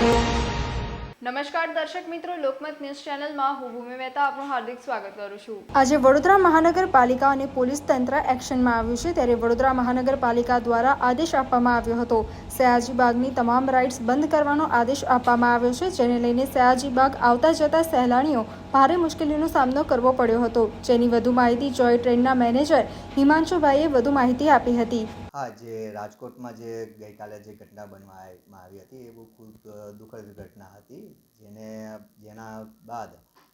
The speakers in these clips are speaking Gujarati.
you નમસ્કાર દર્શક મિત્રો લોકમત ન્યૂઝ ચેનલમાં હું ભૂમિ મહેતા આપનું હાર્દિક સ્વાગત કરું છું. આજે વડોદરા મહાનગરપાલિકા અને પોલીસ તંત્ર એક્શનમાં આવ્યું છે ત્યારે વડોદરા મહાનગરપાલિકા દ્વારા આદેશ આપવામાં આવ્યો હતો. સયાજીબાગની તમામ રાઇડ્સ બંધ કરવાનો આદેશ આપવામાં આવ્યો છે જેને લઈને સયાજીબાગ આવતા જતા સહેલાણીઓ ભારે મુશ્કેલીનો સામનો કરવો પડ્યો હતો. જેની વધુ માહિતી જોય ટ્રેનના મેનેજર હિમાંશુભાઈએ વધુ માહિતી આપી હતી. હા જે રાજકોટમાં જે ગઈકાલે જે ઘટના બનવામાં આવી હતી એ બહુ ખૂબ દુઃખદ ઘટના હતી. બાદ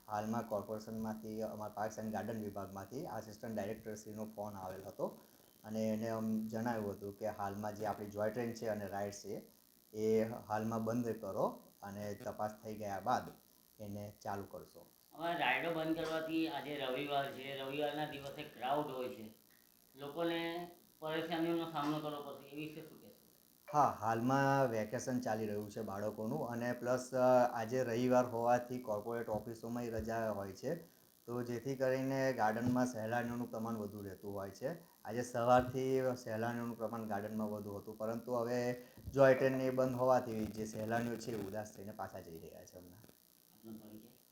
હાલમાં કોર્પોરેશનમાંથી, અમારા પાર્ક્સ એન્ડ ગાર્ડન વિભાગમાંથી આસિસ્ટન્ટ ડાયરેક્ટરશ્રીનો ફોન આવેલ હતો અને એને જણાવ્યું હતું કે હાલમાં જે આપણી જોય ટ્રેન છે અને રાઇડ છે, એ હાલમાં બંધ કરો અને તપાસ થઈ ગયા બાદ એને ચાલુ કરશો. અમારે રાઇડો બંધ કરવાથી આજે રવિવાર છે. રવિવારના દિવસે ક્રાઉડ હોય છે. લોકોને પરેશાનીઓનો સામનો કરવો પડશે, એ વિશે શું હા હાલમાં વેકેશન ચાલી રહ્યું છે બાળકોનું અને પ્લસ આજે રવિવાર હોવાથી કોર્પોરેટ ઓફિસોમાંય રજા હોય છે. તો જેથી કરીને ગાર્ડનમાં સહેલાણીઓનું પ્રમાણ વધુ રહેતું હોય છે. આજે સવારથી સહેલાણીઓનું પ્રમાણ ગાર્ડનમાં વધુ હતું. પરંતુ હવે જોય એ બંધ હોવાથી જે સહેલાણીઓ છે એ ઉદાસ થઈને પાછા જઈ રહ્યા છે હમણાં.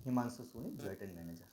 Himanshu Soni joy train manager.